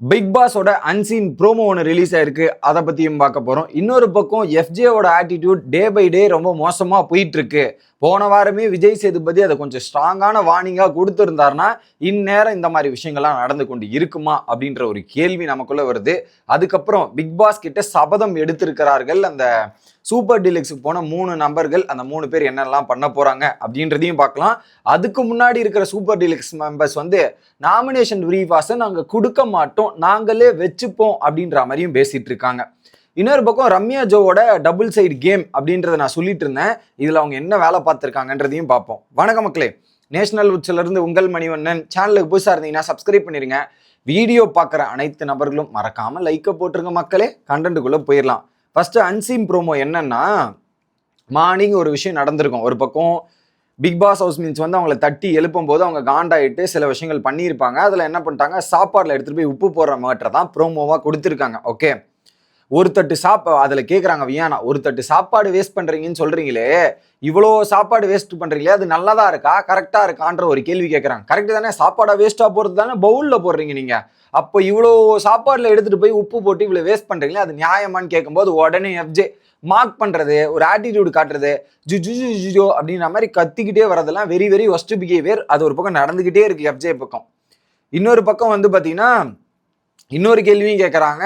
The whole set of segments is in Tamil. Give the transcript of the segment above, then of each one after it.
பிக் பாஸோட அன்சீன் ப்ரோமோ ஒன்று ரிலீஸ் ஆயிருக்கு. அதை பற்றியும் பார்க்க போகிறோம் இன்னொரு பக்கம் எஃப்ஜேவோட ஆட்டிடியூட் டே பை டே ரொம்ப மோசமாக போயிட்டுருக்கு. போன வாரமே விஜய் சேதுபதி அதை கொஞ்சம் ஸ்ட்ராங்கான வார்னிங்காக கொடுத்துருந்தாருன்னா இந்நேரம் இந்த மாதிரி விஷயங்கள்லாம் நடந்து கொண்டு இருக்குமா அப்படின்ற ஒரு கேள்வி நமக்குள்ளே வருது. அதுக்கப்புறம் பிக் பாஸ் கிட்ட சபதம் எடுத்திருக்கிறார்கள் அந்த சூப்பர் டீலக்ஸுக்கு போன மூணு நபர்கள் அந்த மூணு பேர் என்னெல்லாம் பண்ண போறாங்க அப்படின்றதையும் பார்க்கலாம். அதுக்கு முன்னாடி இருக்கிற சூப்பர் டீலக்ஸ் மெம்பர்ஸ் வந்து நாமினேஷன் ரீவாஸை நாங்கள் கொடுக்க மாட்டோம் நாங்களே வச்சுப்போம் அப்படின்ற மாதிரியும் பேசிட்டு இருக்காங்க. இன்னொரு பக்கம் ரம்யா ஜோவோட டபுள் சைடு கேம் அப்படின்றத நான் சொல்லிட்டு இருந்தேன். இதில் அவங்க என்ன வேலை பார்த்துருக்காங்கன்றதையும் பார்ப்போம். வணக்க மக்களே. நேஷனல் உச்சிலிருந்து உங்கள் மணிவண்ணன் சேனலுக்கு புதுசாக இருந்தீங்கன்னா சப்ஸ்கிரைப் பண்ணிடுங்க வீடியோ பார்க்குற அனைத்து நபர்களும் மறக்காமல் லைக்கை போட்டிருங்க மக்களே. கண்டென்ட்டுக்குள்ளே போயிடலாம். ஃபஸ்ட்டு அன்சீம் ப்ரோமோ என்னன்னா மார்னிங் ஒரு விஷயம் நடந்திருக்கும். ஒரு பக்கம் பிக் பாஸ் ஹவுஸ் மீன்ஸ் வந்து அவங்கள தட்டி எழுப்பும் போது அவங்க காண்டாயிட்டு சில விஷயங்கள் பண்ணியிருப்பாங்க. அதில் என்ன பண்ணிட்டாங்க? சாப்பாடில் எடுத்துகிட்டு போய் உப்பு போடுற மாட்டை தான் ப்ரோமோவாக கொடுத்துருக்காங்க. ஓகே ஒரு தட்டு சாப்பா அதில் கேட்குறாங்க வியானா ஒரு தட்டு சாப்பாடு வேஸ்ட் பண்ணுறீங்கன்னு சொல்கிறீங்களே இவ்வளோ சாப்பாடு வேஸ்ட் பண்ணுறீங்களே அது நல்லதாக இருக்கா? கரெக்டாக இருக்கான்ற ஒரு கேள்வி கேட்குறாங்க கரெக்டு தானே? சாப்பாடாக வேஸ்ட்டாக போகிறது தானே பவுலில் போடுறீங்க நீங்கள் அப்போ இவ்வளோ சாப்பாடில் எடுத்துகிட்டு போய் உப்பு போட்டு இவ்வளோ வேஸ்ட் பண்ணுறீங்களே அது நியாயமான்னு கேட்கும்போது உடனே எஃப்ஜே மார்க் பண்ணுறது ஒரு ஆட்டிடியூடு காட்டுறது ஜு ஜு ஜு ஜு ஜோ அப்படின்ற மாதிரி கத்திக்கிட்டே வரதெல்லாம் வெரி வெரி ஒஸ்ட் பிஹேவியர் அது ஒரு பக்கம் நடந்துக்கிட்டே இருக்கு எஃப்ஜே பக்கம். இன்னொரு பக்கம் வந்து பார்த்தீங்கன்னா இன்னொரு கேள்வியும் கேட்குறாங்க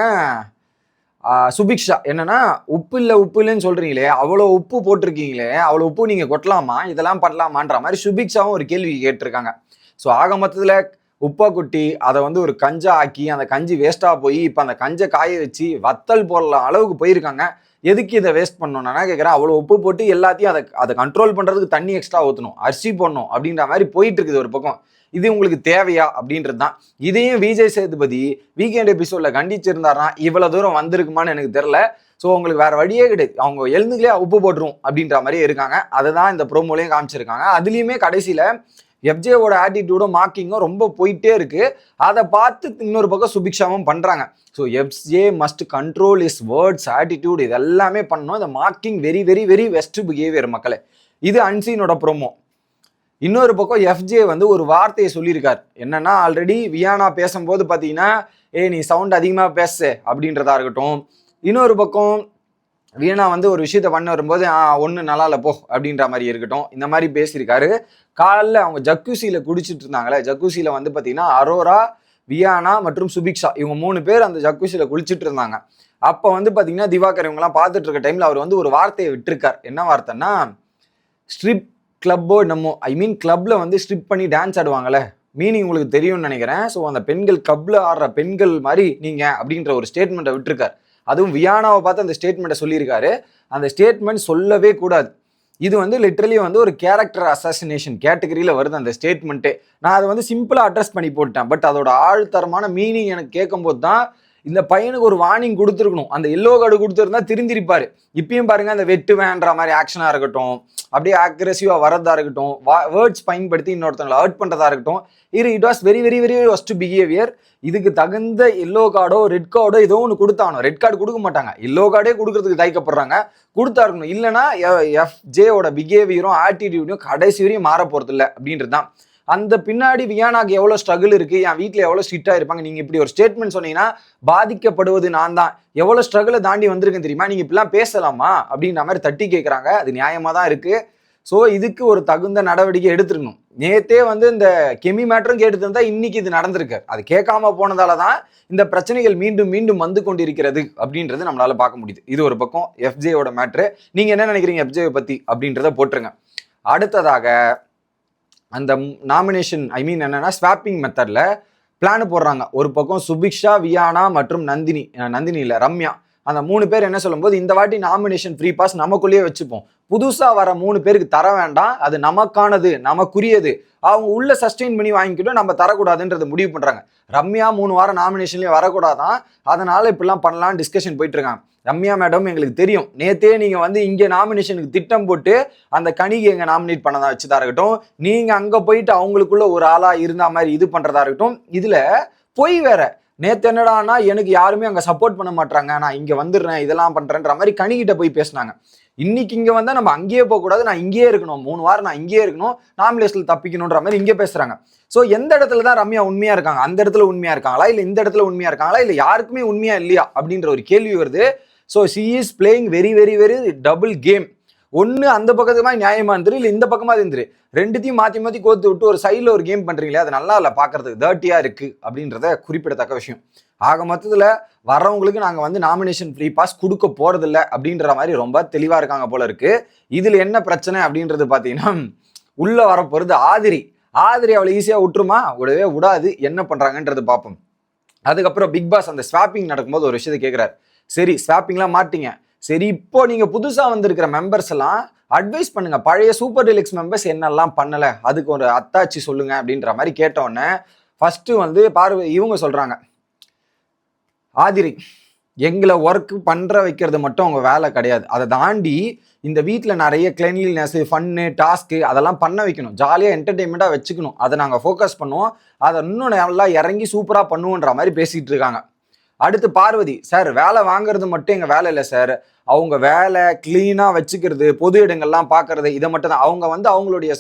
சுபிக்ஷா என்னன்னா உப்பு இல்லை உப்பு இல்லைன்னு சொல்றீங்களே அவ்வளோ உப்பு போட்டிருக்கீங்களே அவ்வளோ உப்பு நீங்கள் கொட்டலாமா இதெல்லாம் பண்ணலாமான்ற மாதிரி சுபிக்ஷாவும் ஒரு கேள்வி கேட்டிருக்காங்க. ஸோ ஆக மொத்தத்தில் உப்பை கொட்டி அதை வந்து ஒரு கஞ்சா ஆக்கி அந்த கஞ்சி வேஸ்ட்டாக போய் இப்போ அந்த கஞ்சை காய வச்சு வத்தல் போடல அளவுக்கு போயிருக்காங்க. எதுக்கு இதை வேஸ்ட் பண்ணணும் நான் கேட்குறேன் அவ்வளோ உப்பு போட்டு எல்லாத்தையும் அதை அதை கண்ட்ரோல் பண்ணுறதுக்கு தண்ணி எக்ஸ்ட்ரா ஊற்றணும் அரிசி போடணும் அப்படின்ற மாதிரி போயிட்டு இருக்குது ஒரு பக்கம். இது உங்களுக்கு தேவையா? அப்படின்றது தான். இதையும் விஜய் சேதுபதி வீக்கெண்ட் எபிசோடில் கண்டிச்சிருந்தாருன்னா இவ்வளோ தூரம் வந்திருக்குமான்னு எனக்கு தெரில ஸோ உங்களுக்கு வேறு வழியே கிடையாது அவங்க எழுந்துகளே உப்பு போட்டுரும் அப்படின்ற மாதிரியே இருக்காங்க. அதை தான் இந்த ப்ரோமோலையும் காமிச்சிருக்காங்க. அதுலேயுமே கடைசியில் எஃப்ஜேவோட ஆட்டிடியூடும் மார்க்கிங்கும் ரொம்ப போயிட்டே இருக்கு. அதை பார்த்து இன்னொரு பக்கம் சுபிக்ஷாவும் பண்றாங்க. So FJ must control is words attitude இது எல்லாமே பண்ணணும். இந்த marking very very very worst behaviour மக்களே. இது அன்சீனோட ப்ரோமோ இன்னொரு பக்கம் எஃப்ஜே வந்து ஒரு வார்த்தையை சொல்லியிருக்கார். என்னன்னா ஆல்ரெடி வியானா பேசும்போது பார்த்தீங்கன்னா ஏ நீ சவுண்ட் அதிகமாக பேசு அப்படின்றதா இருக்கட்டும். இன்னொரு பக்கம் வீணா வந்து ஒரு விஷயத்த பண்ண வரும்போது ஒன்று நல்லா இல்லை போ அப்படின்ற மாதிரி இருக்கட்டும். இந்த மாதிரி பேசியிருக்காரு. காலைல அவங்க ஜக்கூசியில் குடிச்சிட்டு இருந்தாங்களே ஜக்கூசியில் வந்து பார்த்தீங்கன்னா அரோரா வியானா மற்றும் சுபிக்ஷா இவங்க மூணு பேர் அந்த ஜக்கூசியில் குளிச்சுட்டு இருந்தாங்க. அப்போ வந்து பார்த்தீங்கன்னா திவாகர் இவங்கெல்லாம் பார்த்துட்டு இருக்க டைமில் அவர் வந்து ஒரு வார்த்தையை விட்டுருக்கார். என்ன வார்த்தைன்னா ஸ்ட்ரிப் கிளப்போ என்னமோ. ஐ மீன் கிளப்பில் வந்து ஸ்ட்ரிப் பண்ணி டான்ஸ் ஆடுவாங்களே மீனிங் உங்களுக்கு தெரியும்னு நினைக்கிறேன். ஸோ அந்த பெண்கள் கிளப்பில் ஆடுற பெண்கள் மாதிரி நீங்கள் அப்படின்ற ஒரு ஸ்டேட்மெண்ட்டை விட்டுருக்கார். அதுவும் வியானாவை பார்த்து அந்த ஸ்டேட்மெண்ட்டை சொல்லியிருக்காரு. அந்த ஸ்டேட்மெண்ட் சொல்லவே கூடாது. இது வந்து லிட்ரலி வந்து ஒரு கேரக்டர் அசாசினேஷன் கேட்டகரியில் வருது அந்த ஸ்டேட்மெண்ட்டே நான் அதை வந்து சிம்பிளாக அட்ரஸ் பண்ணி போட்டேன் பட் அதோட ஆழ்தரமான மீனிங் எனக்கு கேட்கும்போது தான் இந்த பையனுக்கு ஒரு வார்னிங் கொடுத்துருக்கணும். அந்த எல்லோ கார்டு கொடுத்துருந்தா திருந்திருப்பாரு. இப்பயும் பாருங்க அந்த வெட்டு வேன்ற மாதிரி ஆக்ஷனாக இருக்கட்டும் அப்படியே அக்ரெசிவாக வரதா இருக்கட்டும் வேர்ட்ஸ் பயன்படுத்தி இன்னொருத்தவங்களை ஹர்ட் பண்ணுறதா இருக்கட்டும் இது it was very very very worst behaviour இதுக்கு தகுந்த எல்லோ கார்டோ ரெட் கார்டோ ஏதோ ஒன்று கொடுத்தாகணும். ரெட் கார்டு கொடுக்க மாட்டாங்க. எல்லோ கார்டே கொடுக்கறதுக்கு தயக்கப்படுறாங்க. கொடுத்தா இருக்கணும். இல்லைன்னா எஃப் ஜேவோட பிஹேவியரும் ஆட்டிடியூடும் கடைசி வரையும் மாற போகிறது இல்லை அப்படின்றது தான் அந்த பின்னாடி வியானாக்கு எவ்வளோ ஸ்ட்ரகிள் இருக்குது என் வீட்டில் எவ்வளோ ஸ்ட்ரிக்டாக இருப்பாங்க? நீங்கள் இப்படி ஒரு ஸ்டேட்மெண்ட் சொன்னீங்கன்னா பாதிக்கப்படுவது நான் தான். எவ்வளோ ஸ்ட்ரகிளை தாண்டி வந்திருக்கேன் தெரியுமா? நீங்கள் இப்படிலாம் பேசலாமா? அப்படின்ற மாதிரி தட்டி கேட்குறாங்க அது நியாயமாக தான் இருக்குது ஸோ இதுக்கு ஒரு தகுந்த நடவடிக்கை எடுத்துருக்கணும். நேத்தே வந்து இந்த கெமி மேட்டரும் கேட்டு தந்தால் இன்னைக்கு இது நடந்திருக்கு. அது கேட்காம போனதால தான் இந்த பிரச்சனைகள் மீண்டும் மீண்டும் வந்து கொண்டிருக்கிறது அப்படின்றது நம்மளால பார்க்க முடியுது. இது ஒரு பக்கம் எஃப்ஜேயோட மேட்ரு. நீங்க என்ன நினைக்கிறீங்க எஃப்ஜே பத்தி அப்படின்றத போட்டுருங்க. அடுத்ததாக அந்த நாமினேஷன் ஐ மீன் என்னன்னா ஸ்வாப்பிங் மெத்தடில் பிளான் போடுறாங்க. ஒரு பக்கம் சுபிக்ஷா வியானா மற்றும் நந்தினி. நந்தினி இல்லை ரம்யா. அந்த மூணு பேர் என்ன சொல்லும்போது இந்த வாட்டி நாமினேஷன் ஃப்ரீ பாஸ் நமக்குள்ளேயே வச்சுப்போம். புதுசா வர மூணு பேருக்கு தர வேண்டாம். அது நமக்கானது நமக்குரியது. அவங்க உள்ள சஸ்டெயின் பண்ணி வாங்கிக்கிட்டும் நம்ம தரக்கூடாதுன்றது முடிவு பண்றாங்க. ரம்யா மூணு வாரம் நாமினேஷன்லயே வரக்கூடாதான். அதனால இப்படிலாம் பண்ணலாம் டிஸ்கஷன் போயிட்டு இருக்காங்க ரம்யா மேடம் எங்களுக்கு தெரியும். நேத்தே நீங்க வந்து இங்க நாமினேஷனுக்கு திட்டம் போட்டு அந்த கணிகை எங்க நாமினேட் பண்ணதா வச்சுதா இருக்கட்டும். நீங்க அங்க போயிட்டு அவங்களுக்குள்ள ஒரு ஆளா இருந்த மாதிரி இது பண்றதா இருக்கட்டும். இதுல பொய் வேற. நேத்து என்னடான்னா எனக்கு யாருமே அங்க சப்போர்ட் பண்ண மாட்டாங்க நான் இங்க வந்துடுறேன் இதெல்லாம் பண்றேன்ற மாதிரி கணிகிட்ட போய் பேசினாங்க. இன்னைக்கு இங்கே வந்தால் நம்ம அங்கேயே போகக்கூடாது நான் இங்கேயே இருக்கணும். மூணு வாரம் நான் இங்கேயே இருக்கணும். நாமினேஷனில் தப்பிக்கணுன்ற மாதிரி இங்கே பேசுகிறாங்க ஸோ எந்த இடத்துல தான் ரம்யா உண்மையாக இருக்காங்க? அந்த இடத்துல உண்மையாக இருக்காங்களா? இல்லை இந்த இடத்துல உண்மையாக இருக்காங்களா? இல்லை யாருக்குமே உண்மையாக இல்லையா? அப்படின்ற ஒரு கேள்வி வருது. So she is playing very very very double game ஒன்று அந்த பக்கத்து மாதிரி நியாயமாக இருந்துரு இல்லை இந்த பக்கமாக இருந்துரு. ரெண்டுத்தையும் மாற்றி மாற்றி கோத்து விட்டு ஒரு சைடில் ஒரு கேம் பண்ணுறீங்களே அது நல்லா இல்லை பார்க்கறதுக்கு தேர்ட்டியாக இருக்குது அப்படின்றத குறிப்பிடத்தக்க விஷயம். ஆக மொத்தத்தில் வரவங்களுக்கு நாங்கள் வந்து நாமினேஷன் ஃப்ரீ பாஸ் கொடுக்க போகிறதில்ல அப்படின்ற மாதிரி ரொம்ப தெளிவாக இருக்காங்க போல இருக்குது இதில் என்ன பிரச்சனை அப்படின்றது பார்த்தீங்கன்னா உள்ளே வரப்போகிறது ஆதிரி. ஆதிரி அவளை ஈஸியாக விட்டுருமா? விடவே விடாது. என்ன பண்ணுறாங்கன்றது பார்ப்போம் அதுக்கப்புறம் பிக் பாஸ் அந்த ஸ்வாப்பிங் நடக்கும்போது ஒரு விஷயத்தை கேட்குறாரு சரி ஸ்வாப்பிங்லாம் மாட்டிங்க. சரி இப்போ நீங்கள் புதுசாக வந்திருக்கிற மெம்பர்ஸ் எல்லாம் அட்வைஸ் பண்ணுங்க. பழைய சூப்பர் டெலிக்ஸ் மெம்பர்ஸ் என்னெல்லாம் பண்ணலை? அதுக்கு ஒரு அத்தாச்சி சொல்லுங்க அப்படின்ற மாதிரி கேட்டோன்னே ஃபஸ்ட்டு வந்து பார்வை இவங்க சொல்கிறாங்க ஆதிரி எங்களை ஒர்க் பண்ணுற வைக்கிறது மட்டும் அவங்க வேலை கிடையாது. அதை தாண்டி இந்த வீட்டில் நிறைய கிளென்லினஸ் ஃபன்னு டாஸ்க்கு அதெல்லாம் பண்ண வைக்கணும். ஜாலியாக என்டர்டெயின்மெண்ட்டாக வச்சுக்கணும். அதை நாங்கள் ஃபோக்கஸ் பண்ணுவோம். அதை இன்னும் நல்லா இறங்கி சூப்பராக பண்ணுவோன்ற மாதிரி பேசிகிட்டு இருக்காங்க. அடுத்து பார்வதி சார் வேலை வாங்குறது மட்டும் எங்கள் வேலை இல்லை சார். அவங்க வேலை க்ளீனாக வச்சுக்கிறது பொது இடங்கள்லாம் பார்க்கறது இதை மட்டும் தான். அவங்க வந்து அவங்களுடைய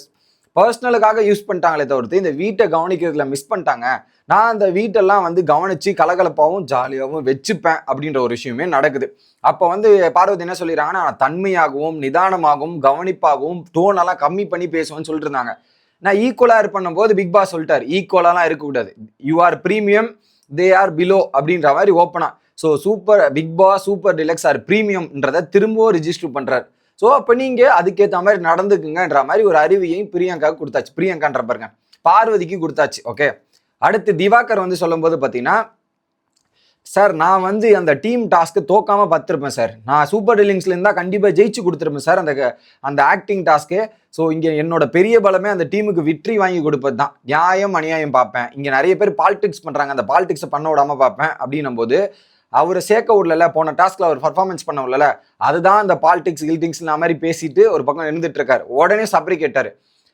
பர்சனலுக்காக யூஸ் பண்ணிட்டாங்களே தவிர்த்து இந்த வீட்டை கவனிக்கிறதுல மிஸ் பண்ணிட்டாங்க. நான் அந்த வீட்டெல்லாம் வந்து கவனித்து கலகலப்பாகவும் ஜாலியாகவும் வச்சுப்பேன் அப்படின்ற ஒரு விஷயமே நடக்குது. அப்போ வந்து பார்வதி என்ன சொல்லிடுறாங்கன்னா நான் தன்மையாகவும் நிதானமாகவும் கவனிப்பாகவும் டோனெல்லாம் கம்மி பண்ணி பேசுவேன்னு சொல்லிட்டு இருந்தாங்க. நான் ஈக்குவலாக இருப்பண்ணும் போது பிக் பாஸ் சொல்லிட்டார் ஈக்குவலாலாம் இருக்கக்கூடாது. You are premium they are below அப்படின்ற மாதிரி ஓப்பனா so super big boss super deluxe are ப்ரீமியம்ன்றதை திரும்பவும் ரிஜிஸ்டர் பண்ணுறாரு ஸோ அப்போ நீங்கள் அதுக்கேற்ற மாதிரி நடந்துக்குங்கன்ற மாதிரி ஒரு அறிவியையும் பிரியங்காவுக்கு கொடுத்தாச்சு. பிரியங்கான்ற பாருங்க. பார்வதிக்கு கொடுத்தாச்சு ஓகே அடுத்து திவாகர் வந்து சொல்லும்போது பார்த்தீங்கன்னா சார் நான் வந்து அந்த டீம் டாஸ்க்கு தோக்காம பார்த்துருப்பேன் சார். நான் சூப்பர் டீலிங்ஸ்ல இருந்தால் கண்டிப்பாக ஜெயிச்சு கொடுத்துருப்பேன் சார் அந்த அந்த ஆக்டிங் டாஸ்க்கு ஸோ இங்கே என்னோட பெரிய பலமே அந்த டீமுக்கு வெற்றி வாங்கி கொடுப்பது தான் நியாயம் அநியாயம் பார்ப்பேன். இங்கே நிறைய பேர் பாலிடிக்ஸ் பண்ணுறாங்க அந்த பாலிடிக்ஸை பண்ண விடாமல் பார்ப்பேன் அப்படின்னும் போது அவரை சேர்க்க விடல போன டாஸ்க்கில் அவர் பர்ஃபார்மன்ஸ் பண்ண விடல அதுதான் அந்த பாலிடிக்ஸ் கில்டிங்ஸ் மாதிரி பேசிட்டு ஒரு பக்கம் இருந்துட்டு இருக்காரு. உடனே சப்ரி கேட்டார்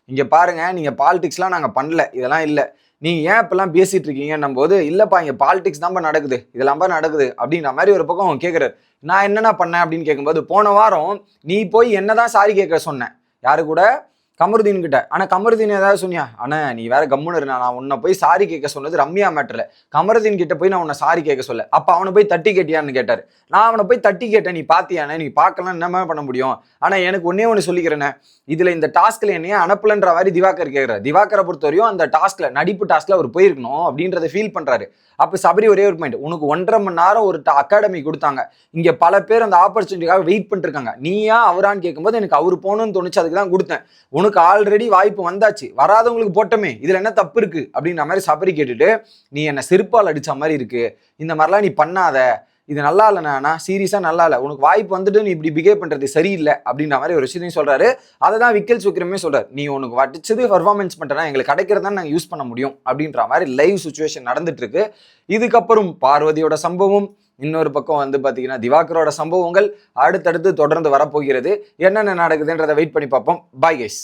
இங்கே பாருங்க நீங்கள் பாலிடிக்ஸ்லாம் நாங்கள் பண்ணல. இதெல்லாம் இல்லை. நீங்கள் ஏன் இப்பெல்லாம் பேசிகிட்டு இருக்கீங்கன்னும் போது இல்லைப்பா இங்கே பாலிடிக்ஸ் தான்ப்பா நடக்குது இதெல்லாம் நடக்குது அப்படின்ற மாதிரி ஒரு பக்கம் கேட்குறாரு நான் என்னென்ன பண்ணேன் அப்படின்னு கேட்கும்போது போன வாரம் நீ போய் என்னதான் சாரி கேட்க சொன்னேன் யாரு கூட? கமருதீன் கிட்ட ஆனா கமருதீன் ஏதாவது சொன்னியா? ஆனா நீ வேற கம்முன்னு இருந்தா நான் உன்னை போய் சாரி கேட்க சொன்னது ரம்யா மேட்டர்ல கமருதீன் கிட்ட போய் நான் உன்னை சாரி கேட்க சொல்ல. அப்ப அவனை போய் தட்டி கேட்டியான்னு கேட்டாரு. நான் அவனை போய் தட்டி கேட்டேன். நீ பாத்தியானே நீ பார்க்கலாம் என்னமே பண்ண முடியும்? ஆனா எனக்கு ஒன்னே ஒன்று சொல்லிக்கிறேனே இதுல இந்த டாஸ்க்ல என்னையே அனுப்பலன்ற மாதிரி திவாகர் கேட்கிறார் திவாகரை பொறுத்தவரையும் அந்த டாஸ்க்ல நடிப்பு டாஸ்க்ல அவர் போயிருக்கணும் அப்படின்றத ஃபீல் பண்றாரு. அப்ப சபரி ஒரே ஒரு பாயிண்ட் உனக்கு ஒன்றரை மணி நேரம் ஒரு அகாடமி கொடுத்தாங்க. இங்க பல பேர் அந்த ஆப்பர்ச்சுனிட்டிக்காக வெயிட் பண்ணிருக்காங்க நீயா அவரான்னு கேட்கும்போது எனக்கு அவர் போகணும்னு தோணுச்சு. அதுக்கு தான் கொடுத்தேன். உனக்கு ஆல்ரெடி வாய்ப்பு வந்தாச்சு. வராதவங்களுக்கு போட்டமே இதில் என்ன தப்பு இருக்குது அப்படின்ற மாதிரி சபரி கேட்டுட்டு நீ என்னை செருப்பால் அடித்த மாதிரி இருக்கு. இந்த மாதிரிலாம் நீ பண்ணாத. இது நல்லா இல்லைண்ணா சீரியஸாக நல்லா இல்லை. உனக்கு வாய்ப்பு வந்துட்டு நீ இப்படி பிஹேவ் பண்ணுறது சரியில்லை. அப்படின்ற மாதிரி ஒரு விஷயத்தையும் சொல்கிறாரு அதை தான் விக்கல் சுக்கிரமே சொல்கிறார் நீ உனக்கு வடிச்சது பர்ஃபார்மன்ஸ் பண்ணுறேன்னா எங்களுக்கு கிடைக்கிறதா நாங்கள் யூஸ் பண்ண முடியும். அப்படின்ற மாதிரி லைவ் சுச்சுவேஷன் நடந்துட்டு இருக்கு. இதுக்கப்புறம் பார்வதியோட சம்பவம் இன்னொரு பக்கம் வந்து பார்த்தீங்கன்னா திவாகரோட சம்பவங்கள் அடுத்தடுத்து தொடர்ந்து வரப்போகிறது. என்னென்ன நடக்குதுன்றதை வெயிட் பண்ணி பார்ப்போம். Bye guys